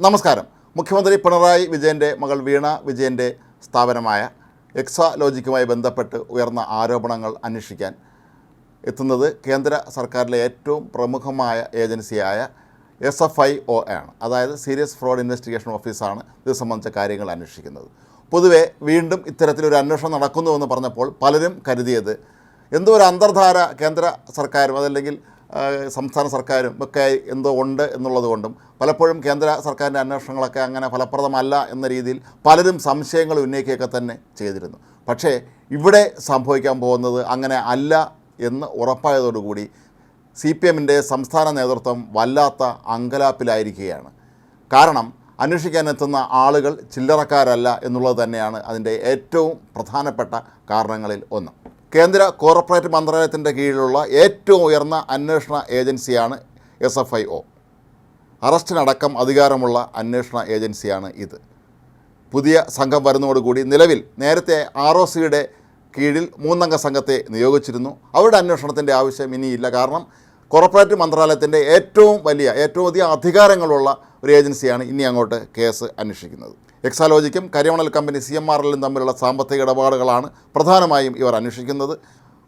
നമസ്കാരം. മുഖ്യമന്ത്രി പിണറായി വിജയന്റെ മകൾ വീണ വിജയന്റെ സ്ഥാപനമായ എക്സാലോജിക്കുമായി ബന്ധപ്പെട്ട് ഉയർന്ന ആരോപണങ്ങൾ അന്വേഷിക്കാൻ എത്തുന്നത് കേന്ദ്ര സർക്കാരിലെ ഏറ്റവും പ്രമുഖമായ ഏജൻസിയായ എസ് എഫ് ഐ ഒ ആണ്. അതായത് സീരിയസ് ഫ്രോഡ് ഇൻവെസ്റ്റിഗേഷൻ ഓഫീസാണ് ഇത് സംബന്ധിച്ച കാര്യങ്ങൾ അന്വേഷിക്കുന്നത്. പൊതുവെ വീണ്ടും ഇത്തരത്തിലൊരു അന്വേഷണം നടക്കുന്നുവെന്ന് പറഞ്ഞപ്പോൾ പലരും കരുതിയത് എന്തോ ഒരു അന്തർധാര കേന്ദ്ര സർക്കാരും അതല്ലെങ്കിൽ സംസ്ഥാന സർക്കാരും ഒക്കെ എന്തോ ഉണ്ട് എന്നുള്ളത് കൊണ്ടും പലപ്പോഴും കേന്ദ്ര സർക്കാരിന്റെ അന്വേഷണങ്ങളൊക്കെ അങ്ങനെ ഫലപ്രദമല്ല എന്ന രീതിയിൽ പലരും സംശയങ്ങൾ ഉന്നയിക്കുകയൊക്കെ തന്നെ ചെയ്തിരുന്നു. പക്ഷേ ഇവിടെ സംഭവിക്കാൻ പോകുന്നത് അങ്ങനെ അല്ല എന്ന് ഉറപ്പായതോടുകൂടി സി പി എമ്മിന്റെ സംസ്ഥാന നേതൃത്വം വല്ലാത്ത അങ്കലാപ്പിലായിരിക്കുകയാണ്. കാരണം അന്വേഷിക്കാനെത്തുന്ന ആളുകൾ ചില്ലറക്കാരല്ല എന്നുള്ളത് തന്നെയാണ് അതിന്റെ ഏറ്റവും പ്രധാനപ്പെട്ട കാരണങ്ങളിൽ ഒന്ന്. കേന്ദ്ര കോർപ്പറേറ്റ് മന്ത്രാലയത്തിന്റെ കീഴിലുള്ള ഏറ്റവും ഉയർന്ന അന്വേഷണ ഏജൻസിയാണ് എസ് എഫ് ഐ ഒ. അറസ്റ്റിനടക്കം അധികാരമുള്ള അന്വേഷണ ഏജൻസിയാണ് ഇത്. പുതിയ സംഘം വരുന്നതോടുകൂടി നിലവിൽ നേരത്തെ ആർ ഒ സിയുടെ കീഴിൽ മൂന്നംഗ സംഘത്തെ നിയോഗിച്ചിരുന്നു. അവരുടെ അന്വേഷണത്തിന്റെ ആവശ്യം ഇനിയില്ല. കാരണം കോർപ്പറേറ്റ് മന്ത്രാലയത്തിന്റെ ഏറ്റവും വലിയ ഏറ്റവും അധികം അധികാരങ്ങളുള്ള ഒരു ഏജൻസിയാണ് ഇനി അങ്ങോട്ട് കേസ് അന്വേഷിക്കുന്നത്. എക്സാലോജിക്കും കരിമണൽ കമ്പനി സി എം ആർ എല്ലും തമ്മിലുള്ള സാമ്പത്തിക ഇടപാടുകളാണ് പ്രധാനമായും ഇവർ അന്വേഷിക്കുന്നത്.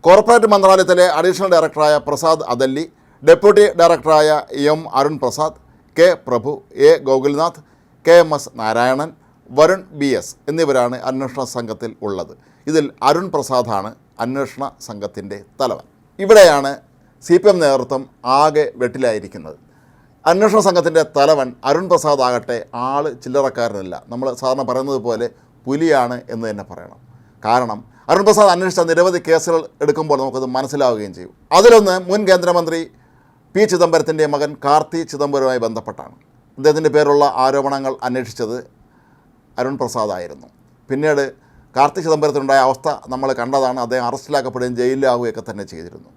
കോർപ്പറേറ്റ് മന്ത്രാലയത്തിലെ അഡീഷണൽ ഡയറക്ടറായ പ്രസാദ് അദല്ലി ഡെപ്യൂട്ടി ഡയറക്ടറായ M Arun Prasad K Prabhu A Gokulnath K M S Narayanan Varun B S എന്നിവരാണ് അന്വേഷണ സംഘത്തിൽ ഉള്ളത്. ഇതിൽ അരുൺ പ്രസാദാണ് അന്വേഷണ സംഘത്തിന്റെ തലവൻ. ഇവിടെയാണ് സി പി എം നേതൃത്വം ആകെ വെട്ടിലായിരിക്കുന്നത്. അന്വേഷണ സംഘത്തിന്റെ തലവൻ അരുൺ പ്രസാദ് ആകട്ടെ ആൾ ചില്ലറക്കാരനല്ല. നമ്മൾ സാധാരണ പറയുന്നത് പോലെ പുലിയാണ് എന്ന് തന്നെ പറയണം. കാരണം അരുൺ പ്രസാദ് അന്വേഷിച്ച നിരവധി കേസുകൾ എടുക്കുമ്പോൾ നമുക്കത് മനസ്സിലാവുകയും ചെയ്യും. അതിലൊന്ന് മുൻ കേന്ദ്രമന്ത്രി പി ചിദംബരത്തിന്റെ മകൻ കാർത്തി ചിദംബരവുമായി ബന്ധപ്പെട്ടാണ്. അദ്ദേഹത്തിന്റെ പേരുള്ള ആരോപണങ്ങൾ അന്വേഷിച്ചത് അരുൺ പ്രസാദ് ആയിരുന്നു. പിന്നീട് കാർത്തി ചിദംബരത്തിനുണ്ടായ അവസ്ഥ നമ്മൾ കണ്ടതാണ്. അദ്ദേഹം അറസ്റ്റിലാക്കപ്പെടുകയും ജയിലിലാവുകയൊക്കെ തന്നെ ചെയ്തിരുന്നു.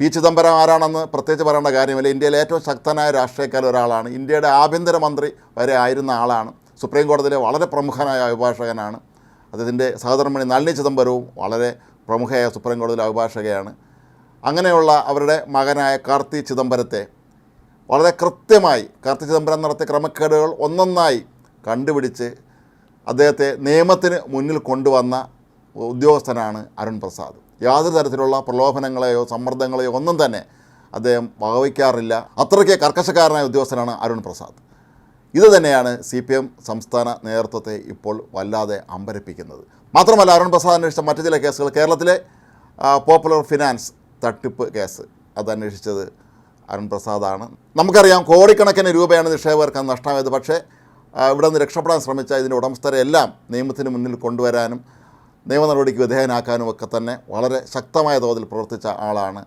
പി ചിദംബരം ആരാണെന്ന് പ്രത്യേകിച്ച് പറയേണ്ട കാര്യമില്ല. ഇന്ത്യയിലെ ഏറ്റവും ശക്തനായ രാഷ്ട്രീയക്കാരിൽ ഒരാളാണ്. ഇന്ത്യയുടെ ആഭ്യന്തരമന്ത്രി വരെ ആയിരുന്ന ആളാണ്. സുപ്രീം കോടതിയിലെ വളരെ പ്രമുഖനായ അഭിഭാഷകനാണ്. അദ്ദേഹത്തിന്റെ സഹധർമ്മിണി നളിനി ചിദംബരവും വളരെ പ്രമുഖയായ സുപ്രീം കോടതിയിലെ അഭിഭാഷകയാണ്. അങ്ങനെയുള്ള അവരുടെ മകനായ കാർത്തി ചിദംബരത്തെ വളരെ കൃത്യമായി കാർത്തി ചിദംബരം നടത്തിയ ക്രമക്കേടുകൾ ഒന്നൊന്നായി കണ്ടുപിടിച്ച് അദ്ദേഹത്തെ നിയമത്തിന് മുന്നിൽ കൊണ്ടുവന്ന ഉദ്യോഗസ്ഥനാണ് അരുൺ പ്രസാദ്. യാതൊരു തരത്തിലുള്ള പ്രലോഭനങ്ങളെയോ സമ്മർദ്ദങ്ങളെയോ ഒന്നും തന്നെ അദ്ദേഹം വകവയ്ക്കാറില്ല. അത്രയ്ക്ക് കർക്കശക്കാരനായ ഉദ്യോഗസ്ഥനാണ് അരുൺ പ്രസാദ്. ഇത് തന്നെയാണ് സി പി എം സംസ്ഥാന നേതൃത്വത്തെ ഇപ്പോൾ വല്ലാതെ അമ്പരപ്പിക്കുന്നത്. മാത്രമല്ല അരുൺ പ്രസാദ് അന്വേഷിച്ച മറ്റു ചില കേസുകൾ. കേരളത്തിലെ പോപ്പുലർ ഫിനാൻസ് തട്ടിപ്പ് കേസ്. അത് അന്വേഷിച്ചത് അരുൺ പ്രസാദാണ്. നമുക്കറിയാം കോടിക്കണക്കിന് രൂപയാണ് നിക്ഷേപകർക്ക് നഷ്ടമായത്. പക്ഷേ ഇവിടെ നിന്ന് രക്ഷപ്പെടാൻ ശ്രമിച്ച ഇതിന്റെ ഉടമസ്ഥരെ എല്ലാം നിയമത്തിന് മുന്നിൽ കൊണ്ടുവരാനും നിയമ നടപടിക്ക് വിധേയനാക്കാനും ഒക്കെ തന്നെ വളരെ ശക്തമായ തോതിൽ പ്രവർത്തിച്ച ആളാണ്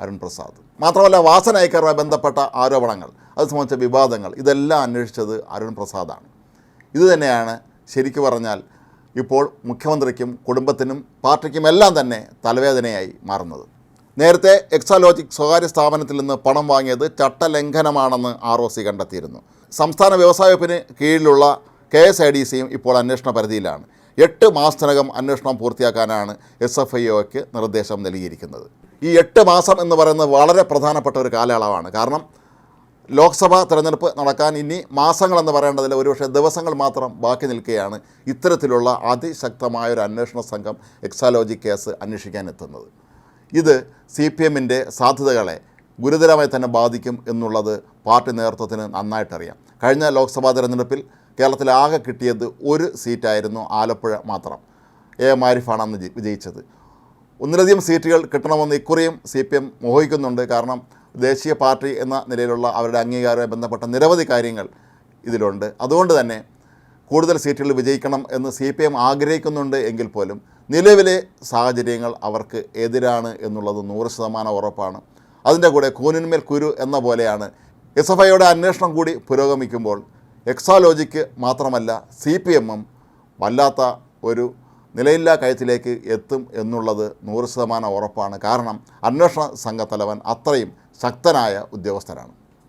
അരുൺ പ്രസാദ്. മാത്രമല്ല വാസന ബന്ധപ്പെട്ട ആരോപണങ്ങൾ അത് സംബന്ധിച്ച വിവാദങ്ങൾ ഇതെല്ലാം അന്വേഷിച്ചത് അരുൺ പ്രസാദാണ്. ഇത് തന്നെയാണ് ശരിക്കു പറഞ്ഞാൽ ഇപ്പോൾ മുഖ്യമന്ത്രിക്കും കുടുംബത്തിനും പാർട്ടിക്കും എല്ലാം തന്നെ തലവേദനയായി മാറുന്നത്. നേരത്തെ എക്സാലോജിക് സ്വകാര്യ സ്ഥാപനത്തിൽ നിന്ന് പണം വാങ്ങിയത് ചട്ടലംഘനമാണെന്ന് ആർ ഒ സി കണ്ടെത്തിയിരുന്നു. സംസ്ഥാന വ്യവസായ വകുപ്പിന് കീഴിലുള്ള കെ എസ് ഐ ഡി സിയും ഇപ്പോൾ അന്വേഷണ പരിധിയിലാണ്. എട്ട് മാസത്തിനകം അന്വേഷണം പൂർത്തിയാക്കാനാണ് എസ് എഫ് ഐ ഒക്ക് നിർദ്ദേശം നൽകിയിരിക്കുന്നത്. ഈ എട്ട് മാസം എന്ന് പറയുന്നത് വളരെ പ്രധാനപ്പെട്ട ഒരു കാലയളവാണ്. കാരണം ലോക്സഭാ തെരഞ്ഞെടുപ്പ് നടക്കാൻ ഇനി മാസങ്ങളെന്ന് പറയേണ്ടതിൽ ഒരുപക്ഷെ ദിവസങ്ങൾ മാത്രം ബാക്കി നിൽക്കുകയാണ് ഇത്തരത്തിലുള്ള അതിശക്തമായ ഒരു അന്വേഷണ സംഘം എക്സാലോജി കേസ് അന്വേഷിക്കാൻ എത്തുന്നത്. ഇത് സി പി എമ്മിന്റെ സാധ്യതകളെ ഗുരുതരമായി തന്നെ ബാധിക്കും എന്നുള്ളത് പാർട്ടി നേതൃത്വത്തിന് നന്നായിട്ടറിയാം. കഴിഞ്ഞ ലോക്സഭാ തെരഞ്ഞെടുപ്പിൽ കേരളത്തിൽ ആകെ കിട്ടിയത് ഒരു സീറ്റായിരുന്നു ആലപ്പുഴ മാത്രം. എ. എം ആരിഫാണ് അന്ന് ജയി- വിജയിച്ചത്. ഒന്നിലധികം സീറ്റുകൾ കിട്ടണമെന്ന് ഇക്കുറിയും സി പി എം മോഹിക്കുന്നുണ്ട്. കാരണം ദേശീയ പാർട്ടി എന്ന നിലയിലുള്ള അവരുടെ അംഗീകാരവുമായി ബന്ധപ്പെട്ട നിരവധി കാര്യങ്ങൾ ഇതിലുണ്ട്. അതുകൊണ്ട് തന്നെ കൂടുതൽ സീറ്റുകൾ വിജയിക്കണം എന്ന് സി പി എം ആഗ്രഹിക്കുന്നുണ്ട് എങ്കിൽ പോലും നിലവിലെ സാഹചര്യങ്ങൾ അവർക്ക് എതിരാണ് എന്നുള്ളത് നൂറ് ശതമാനം ഉറപ്പാണ്. അതിന്റെ കൂടെ കൂനിന്മേൽ കുരു എന്ന പോലെയാണ്. എസ് എഫ് ഐയുടെ അന്വേഷണം കൂടി പുരോഗമിക്കുമ്പോൾ എക്സാലോജിക്ക് മാത്രമല്ല സി പി എമ്മും വല്ലാത്ത ഒരു നിലയില്ലാ കയത്തിലേക്ക് എത്തും എന്നുള്ളത് നൂറ് ശതമാനം ഉറപ്പാണ്. കാരണം അന്വേഷണ സംഘത്തലവൻ അത്രയും ശക്തനായ ഉദ്യോഗസ്ഥനാണ്.